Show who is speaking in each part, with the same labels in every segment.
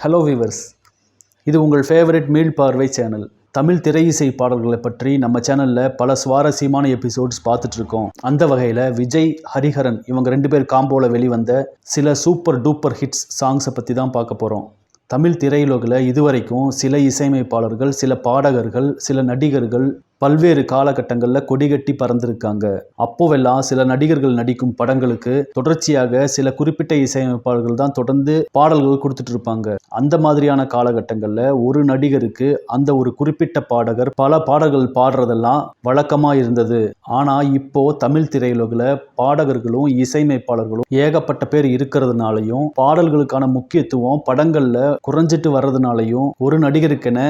Speaker 1: Hello viewers இது உங்கள் favourite மீள் பார்வை சேனல் தமிழ் திரை இசை பாடல்களை பற்றி நம்ம சேனலில் பல சுவாரஸ்யமான எபிசோட்ஸ் பார்த்துட்ருக்கோம் அந்த வகையில் விஜய் ஹரிஹரன் இவங்க ரெண்டு பேர் காம்போவில் வெளிவந்த சில சூப்பர் டூப்பர் ஹிட்ஸ் சாங்ஸை பற்றி தான் பார்க்க போகிறோம் தமிழ் திரையுலகில் இதுவரைக்கும் சில இசையமைப்பாளர்கள் சில பாடகர்கள் சில நடிகர்கள் பல்வேறு காலகட்டங்களில் கொடிகட்டி பறந்திருக்காங்க. அப்போவெல்லாம் சில நடிகர்கள் நடிக்கும் படங்களுக்கு தொடர்ச்சியாக சில குறிப்பிட்ட இசையமைப்பாளர்கள் தான் தொடர்ந்து பாடல்கள் கொடுத்துட்டு இருப்பாங்க அந்த மாதிரியான காலகட்டங்களில் ஒரு நடிகருக்கு அந்த ஒரு குறிப்பிட்ட பாடகர் பல பாடல்கள் பாடுறதெல்லாம் வழக்கமாக இருந்தது. ஆனால் இப்போ தமிழ் திரையுலகில் பாடகர்களும் இசையமைப்பாளர்களும் ஏகப்பட்ட பேர் இருக்கிறதுனாலையும் பாடல்களுக்கான முக்கியத்துவம் படங்களில் குறைஞ்சிட்டு வர்றதுனாலையும் ஒரு நடிகருக்கென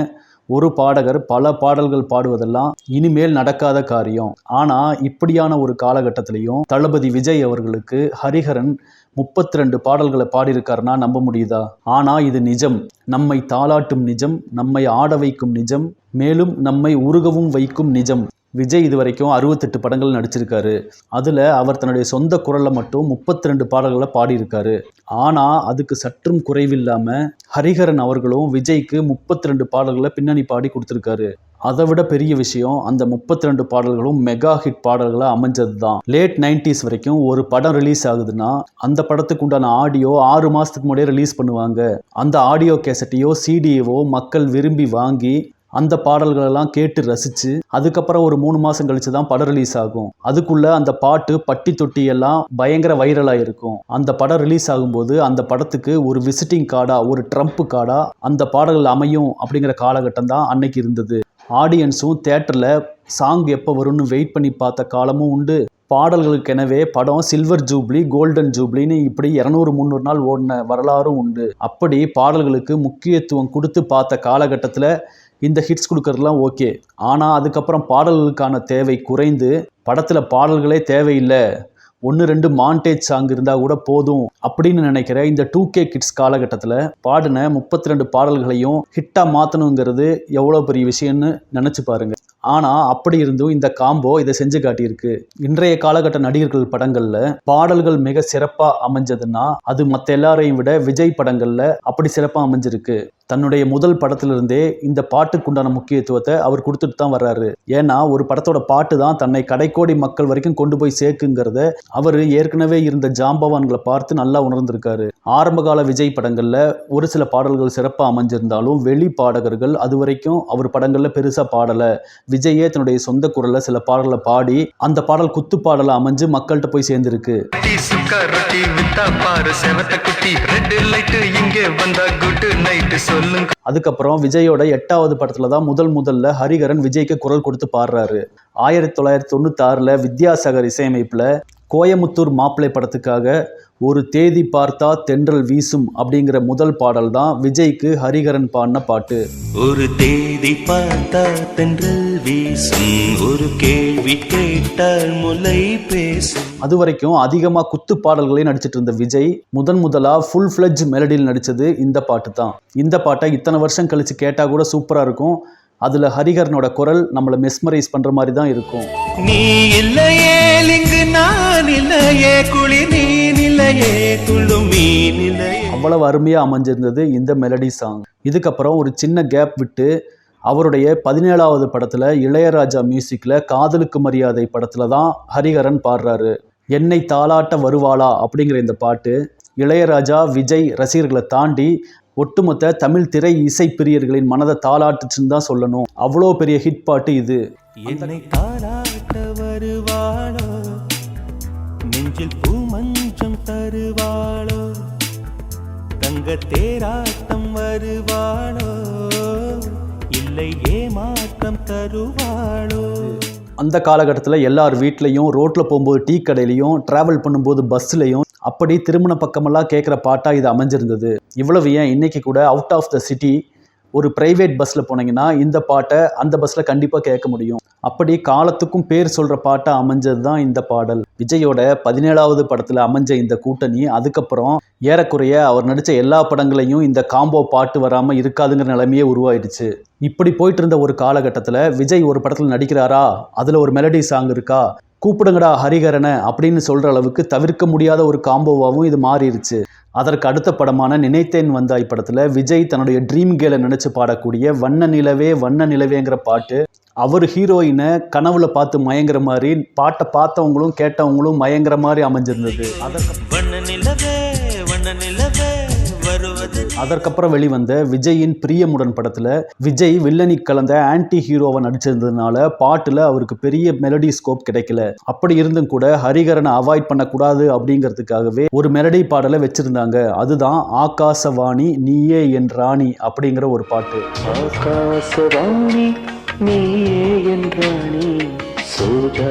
Speaker 1: ஒரு பாடகர் பல பாடல்கள் பாடுவதெல்லாம் இனிமேல் நடக்காத காரியம். ஆனா இப்படியான ஒரு காலகட்டத்திலையும் தளபதி விஜய் அவர்களுக்கு ஹரிஹரன் முப்பத்தி ரெண்டு பாடல்களை பாடியிருக்காருன்னா நம்ப முடியுதா? ஆனா இது நிஜம். நம்மை தாளாட்டும் நிஜம் நம்மை ஆட வைக்கும் நிஜம் மேலும் நம்மை உருகவும் வைக்கும் நிஜம். விஜய் இது வரைக்கும் அறுபத்தெட்டு படங்கள் நடிச்சிருக்காரு. அதில் அவர் தன்னுடைய சொந்த குரலில் மட்டும் முப்பத்தி ரெண்டு பாடல்களை பாடியிருக்காரு. ஆனால் அதுக்கு சற்றும் குறைவில்லாமல் ஹரிஹரன் அவர்களும் விஜய்க்கு முப்பத்தி ரெண்டு பாடல்களை பின்னணி பாடி கொடுத்துருக்காரு. அதை விட பெரிய விஷயம் அந்த முப்பத்தி ரெண்டு பாடல்களும் மெகா ஹிட் பாடல்களாக அமைஞ்சது தான் லேட் நைன்டிஸ் வரைக்கும் ஒரு படம் ரிலீஸ் ஆகுதுன்னா அந்த படத்துக்கு உண்டான ஆடியோ ஆறு மாதத்துக்கு முன்னாடியே ரிலீஸ் பண்ணுவாங்க. அந்த ஆடியோ கேசட்டையோ சிடியவோ மக்கள் விரும்பி வாங்கி அந்த பாடல்களெல்லாம் கேட்டு ரசித்து அதுக்கப்புறம் ஒரு மூணு மாதம் கழித்து தான் படம் ரிலீஸ் ஆகும். அதுக்குள்ளே அந்த பாட்டு பட்டி தொட்டி எல்லாம் பயங்கர வைரலாக இருக்கும் அந்த படம் ரிலீஸ் ஆகும்போது அந்த படத்துக்கு ஒரு விசிட்டிங் கார்டாக ஒரு ட்ரம்ப் கார்டாக அந்த பாடல்கள் அமையும் அப்படிங்கிற காலகட்டம் தான் அன்னைக்கு இருந்தது. ஆடியன்ஸும் தேட்டரில் சாங் எப்போ வரும்னு வெயிட் பண்ணி பார்த்த காலமும் உண்டு. பாடல்களுக்கெனவே படம் சில்வர் ஜூப்ளி கோல்டன் ஜூப்ளின்னு இப்படி இரநூறு முந்நூறு நாள் ஓடின வரலாறும் உண்டு. அப்படி பாடல்களுக்கு முக்கியத்துவம் கொடுத்து பார்த்த காலகட்டத்தில் இந்த ஹிட்ஸ் கொடுக்கறதுலாம் ஓகே ஆனால் அதுக்கப்புறம் பாடல்களுக்கான தேவை குறைந்து படத்தில் பாடல்களே தேவையில்லை. ஒன்று ரெண்டு மாண்டேஜ் சாங் இருந்தால் கூட போதும் அப்படின்னு நினைக்கிற இந்த டூ கே கிட்ஸ் காலகட்டத்தில் பாடின முப்பத்தி ரெண்டு பாடல்களையும் ஹிட்டாக மாற்றணுங்கிறது எவ்வளோ பெரிய விஷயம்னு நினச்சி பாருங்க. ஆனால் அப்படி இருந்தும் இந்த காம்போ இதை செஞ்சு காட்டியிருக்கு. இன்றைய காலகட்ட நடிகர்கள் படங்களில் பாடல்கள் மிக சிறப்பாக அமைஞ்சதுன்னா அது மற்ற எல்லாரையும் விட விஜய் படங்களில் அப்படி சிறப்பாக அமைஞ்சிருக்கு. தன்னுடைய முதல் படத்திலிருந்தே இந்த பாட்டுக்குண்டான முக்கியத்துவத்தை அவர் கொடுத்துட்டு தான் வர்றாரு. ஏன்னா ஒரு படத்தோட பாட்டு தான் தன்னை கடைக்கோடி மக்கள் வரைக்கும் கொண்டு போய் சேர்க்குங்கிறத அவர் ஏற்கனவே இருந்த ஜாம்பவான்களை பார்த்து நல்லா உணர்ந்திருக்காரு. ஆரம்பகால விஜய் படங்களில் ஒரு சில பாடல்கள் சிறப்பாக அமைஞ்சிருந்தாலும் வெளி பாடகர்கள் அது வரைக்கும் அவர் படங்களில் பெருசாக பாடலை. விஜயே தன்னுடைய சொந்த குரலில் சில பாடல்களை பாடி அந்த பாடல் குத்து பாடலை அமைஞ்சு மக்கள்கிட்ட போய் சேர்ந்திருக்கு. அதுக்கப்புறம் விஜயோட எட்டாவது படத்துல தான் முதல் முதல்ல ஹரிகரன் விஜய்க்கு குரல் கொடுத்து பாடுறாரு. ஆயிரத்தி தொள்ளாயிரத்தி தொண்ணூத்தாறில் வித்யாசாகர் இசையமைப்பில் கோயமுத்தூர் மாப்பிள்ளை படத்துக்காக ஒரு தேதி பார்த்தா தென்றல் வீசும் அப்படிங்கிற முதல் பாடல் தான் விஜய்க்கு ஹரிகரன் பாடின பாட்டு.
Speaker 2: ஒரு தேதி பார்த்தா தென்றல் வீசும் ஒரு கேள்வி கேட்டால் முலை பேசும்.
Speaker 1: அது வரைக்கும் அதிகமாக குத்து பாடல்களையும் நடிச்சிட்டு இருந்த விஜய் முதன் முதலாக ஃபுல் ஃப்ளெஜ் மெலடியில் நடித்தது இந்த பாட்டு தான். இந்த பாட்டை இத்தனை வருஷம் கழித்து கேட்டால் கூட சூப்பராக இருக்கும். அதில் ஹரிஹரனோட குரல் நம்மளை மெஸ்மரைஸ் பண்ணுற மாதிரி தான் இருக்கும்.
Speaker 2: நீ இல்லையே இங்கு நான் இல்லையே குளி நீ நிலையே
Speaker 1: அவ்வளவு அருமையாக அமைஞ்சிருந்தது இந்த மெலடி சாங் இதுக்கப்புறம் ஒரு சின்ன கேப் விட்டு அவருடைய பதினேழாவது படத்தில் இளையராஜா மியூசிக்கில் காதலுக்கு மரியாதை படத்தில் தான் ஹரிஹரன் பாடுறாரு. என்னை தாளாட்ட வருவாளா? அப்படிங்கிற இந்த பாட்டு இளையராஜா விஜய் ரசிகர்களை தாண்டி ஒட்டுமொத்த தமிழ் திரை இசை பிரியர்களின் மனதை தாளாட்டுச்சுன்னு தான் சொல்லணும். அவ்வளோ பெரிய ஹிட் பாட்டு இது.
Speaker 2: என்னை தாராட்ட வருவாளோ? நெஞ்சில் பூமஞ்சம் தருவாளோ? தங்க தேராட்டம் வருவாளோ? இல்லை ஏமாற்றம் தருவாளோ?
Speaker 1: அந்த காலகட்டத்தில் எல்லார் வீட்லேயும் ரோட்டில் போகும்போது டீ கடையிலையும் ட்ராவல் பண்ணும்போது பஸ்ஸுலையும் அப்படி திருமண பக்கமெல்லாம் கேட்குற பாட்டாக இது அமைஞ்சிருந்தது. இவ்வளவு ஏன் இன்னைக்கு கூட அவுட் ஆஃப் த சிட்டி ஒரு பிரைவேட் பஸ்ஸில் போனீங்கன்னா இந்த பாட்டை அந்த பஸ்ஸில் கண்டிப்பாக கேட்க முடியும். அப்படி காலத்துக்கும் பேர் சொல்கிற பாட்டை அமைஞ்சது தான் இந்த பாடல். விஜயோட பதினேழாவது படத்தில் அமைஞ்ச இந்த கூட்டணி அதுக்கப்புறம் ஏறக்குறைய அவர் நடித்த எல்லா படங்களையும் இந்த காம்போ பாட்டு வராமல் இருக்காதுங்கிற நிலைமையே உருவாயிடுச்சு. இப்படி போயிட்டு இருந்த ஒரு காலகட்டத்தில் விஜய் ஒரு படத்தில் நடிக்கிறாரா? அதில் ஒரு மெலடி சாங் இருக்கா? கூப்பிடுங்கடா ஹரிகரனை அப்படின்னு சொல்கிற அளவுக்கு தவிர்க்க முடியாத ஒரு காம்போவாகவும் இது மாறிடுச்சு. அதற்கு அடுத்த படமான நினைத்தேன் வந்தாய் படத்தில் விஜய் தன்னுடைய ட்ரீம் கேலை நினச்சி பாடக்கூடிய வண்ண நிலவே வண்ண நிலவேங்கிற பாட்டு. அவர் ஹீரோயினை கனவுல பார்த்து மயங்குற மாதிரி பாட்டை பார்த்தவங்களும் கேட்டவங்களும் மயங்குற மாதிரி அமைஞ்சிருந்தது. அதற்கு அதற்கப்புறம் வெளிவந்த விஜயின் பிரியமுடன் படத்துல விஜய் வில்லனி கலந்த ஆன்டி ஹீரோவை நடிச்சிருந்ததுனால பாட்டுல அவருக்கு பெரிய மெலடி ஸ்கோப் கிடைக்கல. அப்படி இருந்தும் கூட ஹரிகரனை அவாய்ட் பண்ணக்கூடாது அப்படிங்கிறதுக்காகவே ஒரு மெலடி பாடலை வச்சிருந்தாங்க. அதுதான் ஆகாசவாணி நீயே என் ராணி அப்படிங்கிற ஒரு பாட்டு.
Speaker 3: ஆகாசவாணி நீயே சோதா சோதா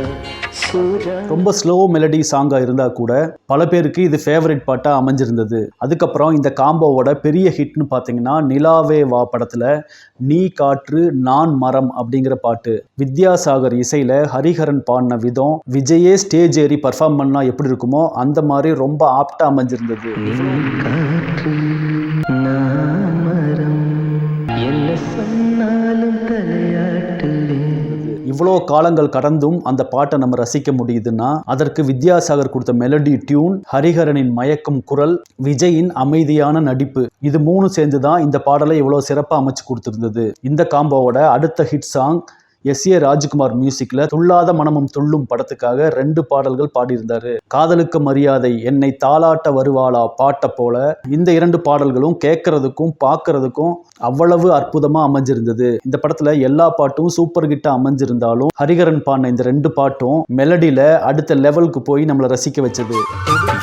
Speaker 1: ரொம்ப ஸ்லோ மெலடி சாங்காக இருந்தால் கூட பல பேருக்கு இது ஃபேவரட் பாட்டாக அமைஞ்சிருந்தது. அதுக்கப்புறம் இந்த காம்போவோட பெரிய ஹிட்னு பார்த்தீங்கன்னா நிலாவே வா படத்தில் நீ காற்று நான் மரம் அப்படிங்கிற பாட்டு. வித்யாசாகர் இசையில் ஹரிஹரன் பாடின விதம் விஜயே ஸ்டேஜ் ஏறி பர்ஃபார்ம் பண்ணால் எப்படி இருக்குமோ அந்த மாதிரி ரொம்ப ஆப்டாக அமைஞ்சிருந்தது. இவ்வளோ காலங்கள் கடந்தும் அந்த பாட்டை நம்ம ரசிக்க முடியுதுன்னா அதற்கு வித்யாசாகர் கொடுத்த மெலடி டியூன் ஹரிஹரனின் மயக்கும் குரல் விஜயின் அமைதியான நடிப்பு இது மூணு சேர்ந்து தான் இந்த பாடலை இவ்வளோ சிறப்பாக அமைச்சு கொடுத்துருந்தது. இந்த காம்போவோட அடுத்த hit song S A Rajkumar மியூசிக்ல துள்ளாத மனமும் துள்ளும் படத்துக்காக ரெண்டு பாடல்கள் பாடியிருந்தாரு. காதலுக்கு மரியாதை என்னை தாளாட்ட வருவாளா பாட்ட போல. இந்த இரண்டு பாடல்களும் கேட்கறதுக்கும் பார்க்கறதுக்கும் அவ்வளவு அற்புதமா அமைஞ்சிருந்தது. இந்த படத்துல எல்லா பாட்டும் சூப்பர் கிட்ட அமைஞ்சிருந்தாலும் ஹரிகரன் பாடின இந்த ரெண்டு பாட்டும் மெலடியில அடுத்த லெவலுக்கு போய் நம்மளை ரசிக்க வச்சது.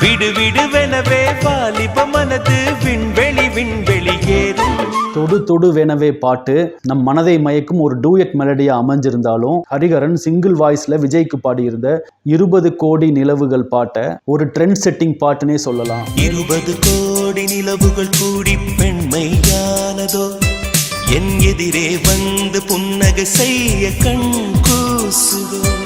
Speaker 2: விடு வெனவே வாலிப மனது விண்வெளி
Speaker 1: தொடு தொடு வேணவே பாட்டு. நம் மனதை மயக்கும் ஒரு டூயட் மெலடியா அமைஞ்சிருந்தாலும் ஹரிஹரன் சிங்கிள் வாய்ஸ்ல விஜய்க்கு பாடியிருந்த இருபது கோடி நிலவுகள் பாட்டை ஒரு ட்ரெண்ட் செட்டிங் பாட்டுனே சொல்லலாம்.
Speaker 2: இருபது கோடி நிலவுகள் கூடி பெண்மையானதோ என் எதிரே வந்து புன்னகை செய்ய கண் கூசுதோ?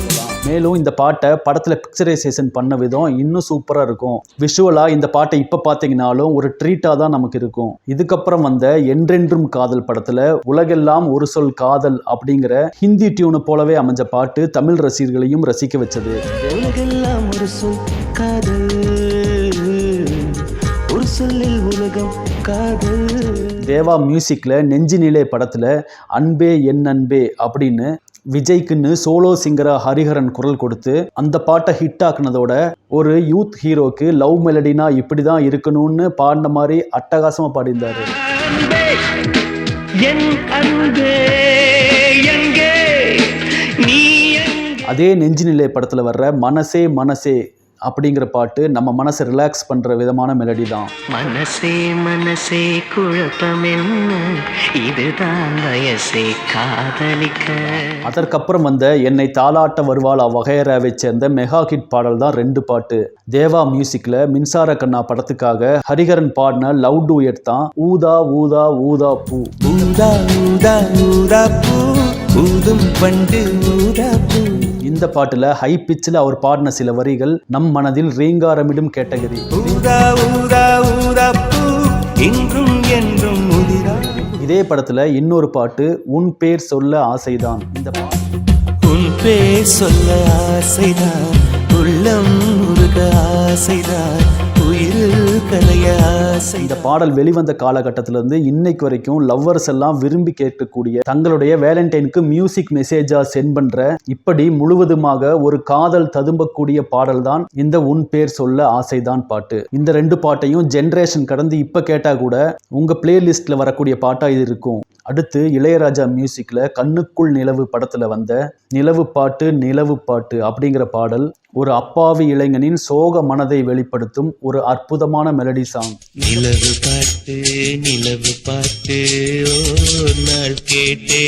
Speaker 1: மேலும் இந்த பாட்டை படத்துல பிக்சரைசேஷன் பண்ண விதம் இன்னும் சூப்பரா இருக்கும். விஷுவலா இந்த பாட்டை இப்ப பாத்தீங்கன்னாலும் ஒரு ட்ரீட்டா தான் நமக்கு இருக்கும். இதுக்கப்புறம் வந்த என்றென்றும் காதல் படத்துல உலகெல்லாம் ஒரு சொல் காதல் அப்படிங்கிற ஹிந்தி டியூனை போலவே அமைஞ்ச பாட்டு தமிழ் ரசிகர்களையும் ரசிக்க வச்சது.
Speaker 3: உலகெல்லாம் ஒரு சொல் காதல். ஒரு சொல்லில் உலகம் காதல்.
Speaker 1: தேவா மியூசிக்ல நெஞ்சினிலே படத்துல அன்பே என் அன்பே அப்படின்னு விஜய்க்குன்னு சோலோ சிங்கரா ஹரிஹரன் குரல் கொடுத்து அந்த பாட்டை ஹிட் ஆக்குனதோட ஒரு யூத் ஹீரோக்கு லவ் மெலடினா இப்படி தான் இருக்கணும்னு பாடின மாதிரி அட்டகாசமா பாடியிருந்தாரு. அதே நெஞ்சினிலே படத்துல வர்ற மனசே மனசே அப்படிங்கிற பாட்டு நம்ம மனசை ரிலாக்ஸ் பண்ற விதமான மெலடி தான்.
Speaker 3: மனசே மனசே குழப்பம் இதுதான் வயசே காதலிக்க.
Speaker 1: அதற்கப்புறம் வந்த என்னை தாலாட்ட வருவாளா வகையராவை சேர்ந்த மெகா ஹிட் பாடல் தான் ரெண்டு பாட்டு. தேவா மியூசிக்ல மின்சார கண்ணா படத்துக்காக ஹரிஹரன் பாடின லவ் டூயட் தான் ஊதா ஊதா ஊதா பூ.
Speaker 2: ஊதா ஊதா ஊதா பூ. ஊதும் பண்டு ஊதா பூ.
Speaker 1: இந்த பாட்டுல ஹை பிச்சில் அவர் பாடின சில வரிகள் நம் மனதில் ரீங்காரமிடும் கேட்டகரி.
Speaker 2: இன்றும் என்றும்
Speaker 1: இதே படத்துல இன்னொரு பாட்டு உன் பேர் சொல்ல ஆசைதான் இந்த பாட்டு.
Speaker 2: உன் பேர் சொல்ல ஆசைதான் உள்ளம் முருக ஆசைதான்.
Speaker 1: இந்த பாடல் வெளிவந்த காலகட்டத்திலிருந்து இன்னைக்கு வரைக்கும் லவ்வர்ஸ் எல்லாம் விரும்பி கேட்கக்கூடிய தங்களுடைய வேலண்டைனுக்கு மியூசிக் மெசேஜா சென்ட் பண்ற இப்படி முழுவதுமாக ஒரு காதல் ததும்பக்கூடிய பாடல் தான் இந்த உன் பேர் சொல்ல ஆசைதான் பாட்டு. இந்த ரெண்டு பாட்டையும் ஜென்ரேஷன் கடந்து இப்ப கேட்டா கூட உங்க பிளேலிஸ்ட்ல வரக்கூடிய பாட்டா இது இருக்கும். அடுத்து இளையராஜா மியூசிக்கில் கண்ணுக்குள் நிலவு படத்தில் வந்த நிலவு பாட்டு நிலவு பாட்டு அப்படிங்கிற பாடல் ஒரு அப்பாவி இளைஞனின் சோக மனதை வெளிப்படுத்தும் ஒரு அற்புதமான மெலடி சாங்
Speaker 2: நிலவு பாட்டு நிலவு பாட்டு கேட்டே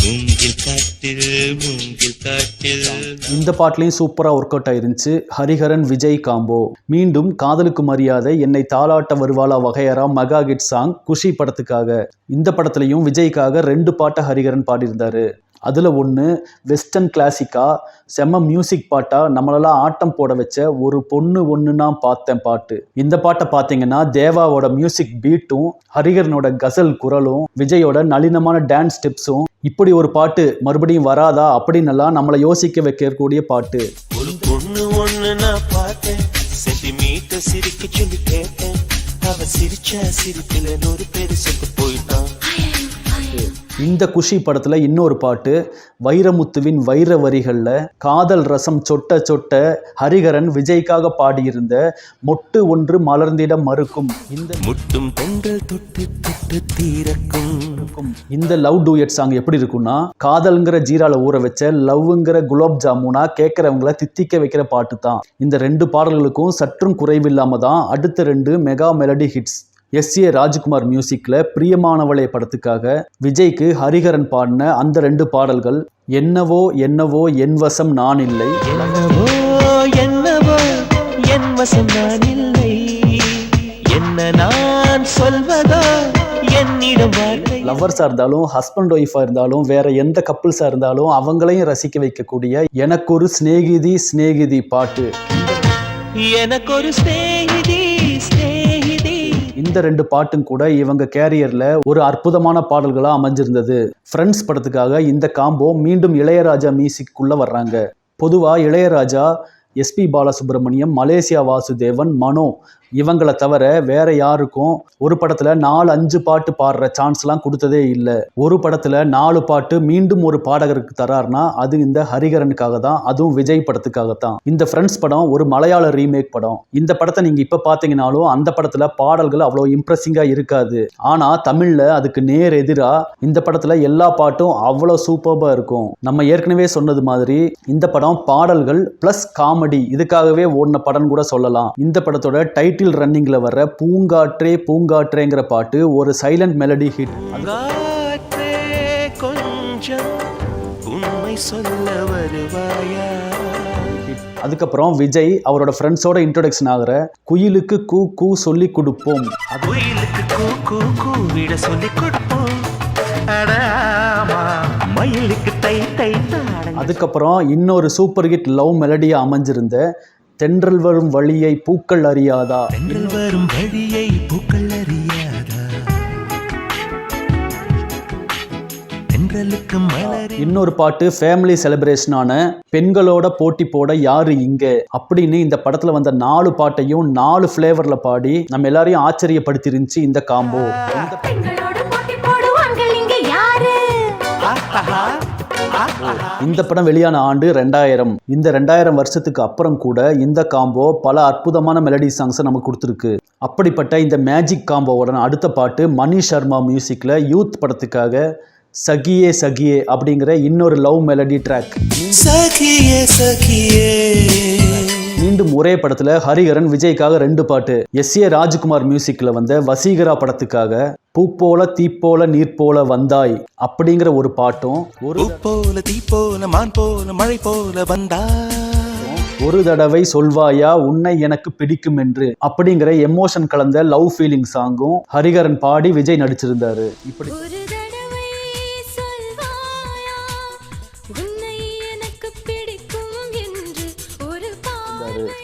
Speaker 2: மூங்கில் காட்டில் மூங்கில் காட்டில்.
Speaker 1: இந்த பாட்டிலையும் சூப்பராக ஒர்க் அவுட் ஆயிருந்துச்சு. ஹரிஹரன் விஜய் காம்போ மீண்டும் காதலுக்கு மரியாதை என்னை தாளாட்ட வருவாளா வகையரா மகா ஹிட் சாங் குஷி படத்துக்காக. இந்த படத்துலையும் விஜய்க்காக ரெண்டு பாட்டை ஹரிஹரன் பாடியிருந்தாரு. அதில் ஒன்று வெஸ்டர்ன் கிளாசிக்கா செம்ம மியூசிக் பாட்டா நம்மளெல்லாம் ஆட்டம் போட வச்ச ஒரு பொண்ணு ஒன்று நான் பார்த்தேன் பாட்டு. இந்த பாட்டை பார்த்தீங்கன்னா தேவாவோட மியூசிக் பீட்டும் ஹரிஹரனோட கசல் குரலும் விஜயோட நளினமான டான்ஸ் ஸ்டெப்ஸும் இப்படி ஒரு பாட்டு மறுபடியும் வராதா? அப்படின்னெல்லாம் நம்மளை யோசிக்க வைக்கக்கூடிய பாட்டு.
Speaker 2: ஒரு பொண்ணு ஒண்ணு நான் பார்த்தேன். சென்டிமீட்டர் சிரிக்க சொல்லி கேட்டேன். அவ சிரிச்சா சிரிப்பில நூறு பேர் செத்து போயிட்டான்.
Speaker 1: இந்த குஷி படத்துல இன்னொரு பாட்டு வைரமுத்துவின் வைர வரிகள்ல காதல் ரசம் சொட்ட சொட்ட ஹரிகரன் விஜய்க்காக பாடியிருந்த மொட்டு ஒன்று மலர்ந்திட மறுக்கும். இந்த
Speaker 2: முட்டும் பெண்கள் தொட்டு தொட்டு தீரக்கும்.
Speaker 1: இந்த லவ் டூயட் சாங் எப்படி இருக்கும்னா காதல்ங்கிற ஜீரால ஊற வச்ச லவ்ங்கிற குலாப் ஜாமுனா கேட்கறவங்கள தித்திக்க வைக்கிற பாட்டு தான் இந்த ரெண்டு பாடல்களுக்கும் சற்றும் குறைவில்லாம தான் அடுத்த ரெண்டு mega melody hits S A Rajkumar மியூசிக்ல பிரியமானவளே படத்துக்காக விஜய்க்கு ஹரிஹரன் பாடின அந்த ரெண்டு பாடல்கள் என்னவோ என்னவோ என் வசம் நான் இல்லை.
Speaker 2: என்னவோ என்னவோ என் வசம் நான் இல்லை. என்ன நான் சொல்வதோ
Speaker 1: லவ்வர்ஸாக இருந்தாலும் ஹஸ்பண்ட் ஒய்ஃபாக இருந்தாலும் வேற எந்த கப்புள்ஸாக இருந்தாலும் அவங்களையும் ரசிக்க வைக்கக்கூடிய எனக்கு ஒரு சிநேகிதி சிநேகிதி பாட்டு.
Speaker 2: எனக்கு ஒரு ஸ்நேகிதி ஸ்நேகிதி
Speaker 1: இந்த ரெண்டு பாட்டும் கூட இவங்க கேரியர்ல ஒரு அற்புதமான பாடல்களா அமைஞ்சிருந்தது. ஃப்ரெண்ட்ஸ் படத்துக்காக இந்த காம்போ மீண்டும் இளையராஜா மியூசிக்குள்ள வர்றாங்க. பொதுவா இளையராஜா எஸ்பி பாலசுப்ரமணியம் மலேசியா வாசுதேவன் மனோ இவங்களை தவிர வேற யாருக்கும் ஒரு படத்துல நாலு அஞ்சு பாட்டு பாடுற சான்ஸ்லாம் கொடுத்ததே இல்லை. ஒரு படத்துல நாலு பாட்டு மீண்டும் ஒரு பாடகருக்கு தராருனா அது இந்த ஹரிகரனுக்காக தான் அதுவும் விஜய் படத்துக்காக தான் இந்த ஃப்ரெண்ட்ஸ் படம் ஒரு மலையாள ரீமேக் படம். இந்த படத்தை நீங்க இப்ப பாத்தீங்கன்னாலும் அந்த படத்துல பாடல்கள் அவ்வளோ இம்ப்ரெசிங்கா இருக்காது. ஆனா தமிழ்ல அதுக்கு நேர் எதிரா இந்த படத்துல எல்லா பாட்டும் அவ்வளோ சூப்பர்பா இருக்கும். நம்ம ஏற்கனவே சொன்னது மாதிரி இந்த படம் பாடல்கள் பிளஸ் காமெடி இதுக்காகவே ஓடின படம் கூட சொல்லலாம். இந்த படத்தோட டைட்டில் ரன்னிங்ல வர்ற பூங்காற்றே பூங்காற்றேங்கிற பாட்டு ஒரு சைலண்ட் மெலடி ஹிட் அதுக்கப்புறம் விஜய் அவரோட ஃப்ரெண்ட்ஸோட இன்ட்ரோடக்ஷன் ஆகிற குயிலுக்கு கூ கூ சொல்லி கொடுப்போம். அதுக்கப்புறம் இன்னொரு சூப்பர் ஹிட் லவ் மெலடியா அமைஞ்சிருந்த தென்றல் வரும் வழியை பூக்கள் அறியாதா?
Speaker 2: பெண்கள் வரும் வழியை பூக்கள் அறியாதா? தென்றலுக்கு மலரி
Speaker 1: இன்னொரு பாட்டு ஃபேமிலி செலிப்ரேஷனான பெண்களோட போட்டி போட யாரு இங்க? அப்படின்னு இந்த படத்துல வந்த நாலு பாட்டையும் நாலு ஃப்ளேவர்ல பாடி நம்ம எல்லாரையும் ஆச்சரியப்படுத்தி இருந்துச்சு இந்த காம்போ இந்த படம் வெளியான ஆண்டு ரெண்டாயிரம். இந்த ரெண்டாயிரம் வருஷத்துக்கு அப்புறம் கூட இந்த காம்போ பல அற்புதமான மெலடி சாங்ஸை நமக்கு கொடுத்துருக்கு. அப்படிப்பட்ட இந்த மேஜிக் காம்போவோட அடுத்த பாட்டு மணி சர்மா மியூசிக்கில் யூத் படத்துக்காக சகியே சகியே அப்படிங்கிற இன்னொரு லவ் மெலடி ட்ராக்
Speaker 2: சகியே சகியே.
Speaker 1: மீண்டும் ஒரே படத்துல ஹரிஹரன் விஜய்க்காக ரெண்டு பாட்டு. எஸ் ஏ ராஜ்குமார் மியூசிக்ல வந்த வசீகரா படத்துக்காக பூ போல தீ போல நீர் போல வந்தாய் அப்படிங்கிற ஒரு பாட்டும் ஒரு
Speaker 2: போல தீ போல மான் போல மழை போல வந்தா
Speaker 1: ஒரு தடவை சொல்வாயா உன்னை எனக்கு பிடிக்கும் என்று அப்படிங்கிற எமோஷன் கலந்த லவ் ஃபீலிங் சாங்கும் ஹரிஹரன் பாடி விஜய் நடிச்சிருந்தாரு. இப்படி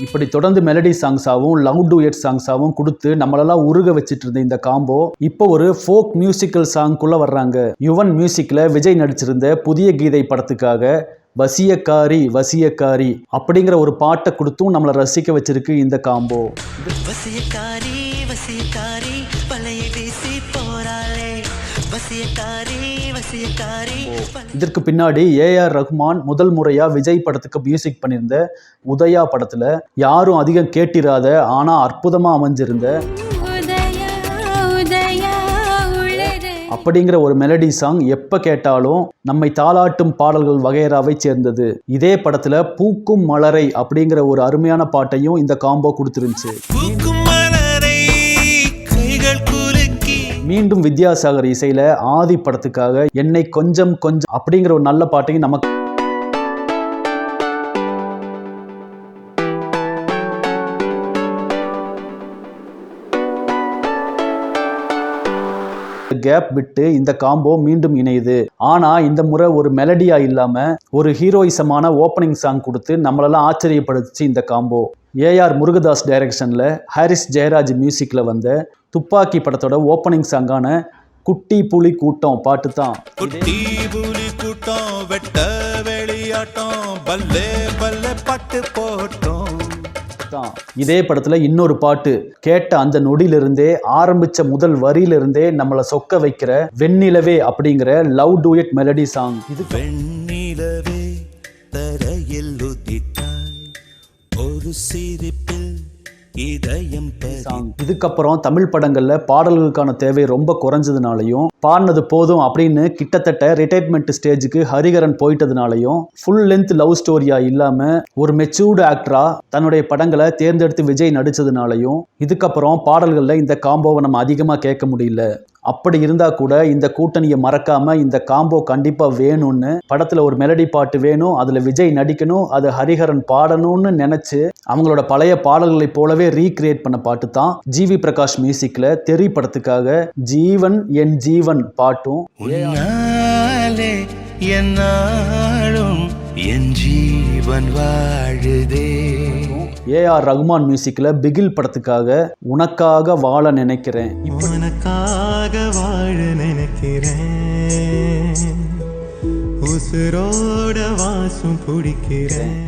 Speaker 1: இப்படி தொடர்ந்து மெலடி சாங்ஸாவும் லவ் டூயட் சாங்ஸாவும் கொடுத்து நம்மளெல்லாம் உருக வச்சுட்டு இருந்த இந்த காம்போ இப்போ ஒரு ஃபோக் மியூசிக்கல் சாங்க்குள்ள வர்றாங்க. யுவன் மியூசிக்கில் விஜய் நடிச்சிருந்த புதிய கீதை படத்துக்காக வசியக்காரி வசியக்காரி அப்படிங்கிற ஒரு பாட்டை கொடுத்தும் நம்மளை ரசிக்க வச்சிருக்கு இந்த காம்போ
Speaker 2: வசியக்காரி வசியக்காரி பழைய வீசி வசியக்காரி
Speaker 1: இதற்கு பின்னாடி ஏஆர் ரஹ்மான் முதல் முறையா விஜய் படத்துக்கு மியூசிக் பண்ணியிருந்த உதயா படத்துல யாரும் அதிகம் கேட்டிராத ஆனா அற்புதமா அமைஞ்சிருந்த அப்படிங்கிற ஒரு மெலடி சாங் எப்ப கேட்டாலும் நம்மை தாளாட்டும் பாடல்கள் வகையறாவை சேர்ந்தது. இதே படத்துல பூக்கும் மலரை அப்படிங்கிற ஒரு அருமையான பாட்டையும் இந்த காம்போ கொடுத்துருந்துச்சு. மீண்டும் வித்யாசாகர் இசையில ஆதி படத்துக்காக என்னை கொஞ்சம் கொஞ்சம் அப்படிங்கிற ஒரு நல்ல பாட்டையும் நமக்கு கேப் விட்டு இந்த காம்போ மீண்டும் இணையுது. ஆனா இந்த முறை ஒரு மெலடியா இல்லாம ஒரு ஹீரோயிசமான ஓப்பனிங் சாங் கொடுத்து நம்மளெல்லாம் ஆச்சரியப்படுத்துச்சு இந்த காம்போ ஏஆர் முருகதாஸ் டைரக்ஷன்ல ஹாரிஸ் ஜெயராஜ் மியூசிக்ல வந்த துப்பாக்கி படத்தோட ஓப்பனிங் சாங்கான குட்டி புலி கூட்டம் பாட்டு தான்.
Speaker 2: குட்டி புலி கூட்டம் வெட்ட வெளியாட்டம் பல்லே பல்லே பாட்டு
Speaker 1: இதே படத்துல இன்னொரு பாட்டு கேட்ட அந்த நொடியிலிருந்தே ஆரம்பிச்ச முதல் வரியிலிருந்தே நம்மளை சொக்க வைக்கிற வெண்ணிலவே அப்படிங்கிற லவ் டூயட் மெலடி சாங் இது
Speaker 4: வெண்ணிலவே தரையில் ஒரு சிரிப்பில் இதயம்
Speaker 1: இதுக்கப்புறம் தமிழ் படங்கள்ல பாடல்களுக்கான தேவை ரொம்ப குறைஞ்சதுனாலையும் பாடினது போதும் அப்படின்னு கிட்டத்தட்ட ரிட்டைர்மெண்ட் ஸ்டேஜுக்கு ஹரிகரன் போயிட்டதுனாலையும் ஃபுல் லென்த் லவ் ஸ்டோரியா இல்லாம ஒரு மெச்சூர்டு ஆக்டரா தன்னுடைய படங்களை தேர்ந்தெடுத்து விஜய் நடிச்சதுனாலையும் இதுக்கப்புறம் பாடல்கள்ல இந்த காம்போவை நம்ம அதிகமா கேட்க முடியல. அப்படி இருந்தால் கூட இந்த கூட்டணியை மறக்காமல் இந்த காம்போ கண்டிப்பாக வேணும்னு படத்தில் ஒரு மெலடி பாட்டு வேணும் அதில் விஜய் நடிக்கணும் அது ஹரிஹரன் பாடணும்னு நினச்சி அவங்களோட பழைய பாடல்களைப் போலவே ரீக்ரியேட் பண்ண பாட்டு தான் ஜிவி பிரகாஷ் மியூசிக்கில் தெரி படத்துக்காக ஜீவன் என் ஜீவன் பாட்டும்.
Speaker 4: என் ஜீவன் வாழுதே.
Speaker 1: ஏஆர் ரகுமான் மியூசிக்கில் பிகில் படத்துக்காக உனக்காக வாழ நினைக்கிறேன்.
Speaker 5: உனக்காக வாழ நினைக்கிறேன்.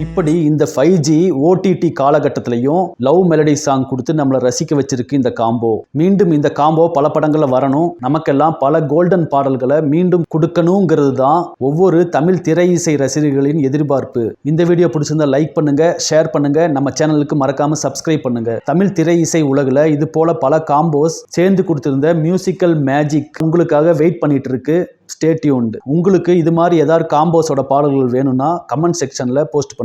Speaker 1: இப்படி இந்த ஃபைவ் ஜி ஓடிடி காலகட்டத்திலையும் லவ் மெலடி சாங் கொடுத்து நம்மளை ரசிக்க வச்சிருக்கு இந்த காம்போ மீண்டும் இந்த காம்போ பல படங்களில் வரணும். நமக்கெல்லாம் பல கோல்டன் பாடல்களை மீண்டும் கொடுக்கணுங்கிறது தான் ஒவ்வொரு தமிழ் திரை இசை ரசிகர்களின் எதிர்பார்ப்பு. இந்த வீடியோ பிடிச்சிருந்தா லைக் பண்ணுங்க ஷேர் பண்ணுங்க நம்ம சேனலுக்கு மறக்காம சப்ஸ்கிரைப் பண்ணுங்க. தமிழ் திரை இசை உலகில் இது போல பல காம்போஸ் சேர்ந்து கொடுத்திருந்த மியூசிக்கல் மேஜிக் உங்களுக்காக வெயிட் பண்ணிட்டு இருக்கு. ஸ்டேட்யூன்டு உங்களுக்கு இது மாதிரி ஏதாவது காம்போஸோட பாடல்கள் வேணும்னா கமெண்ட் செக்ஷனில் போஸ்ட் பண்ணுங்கள்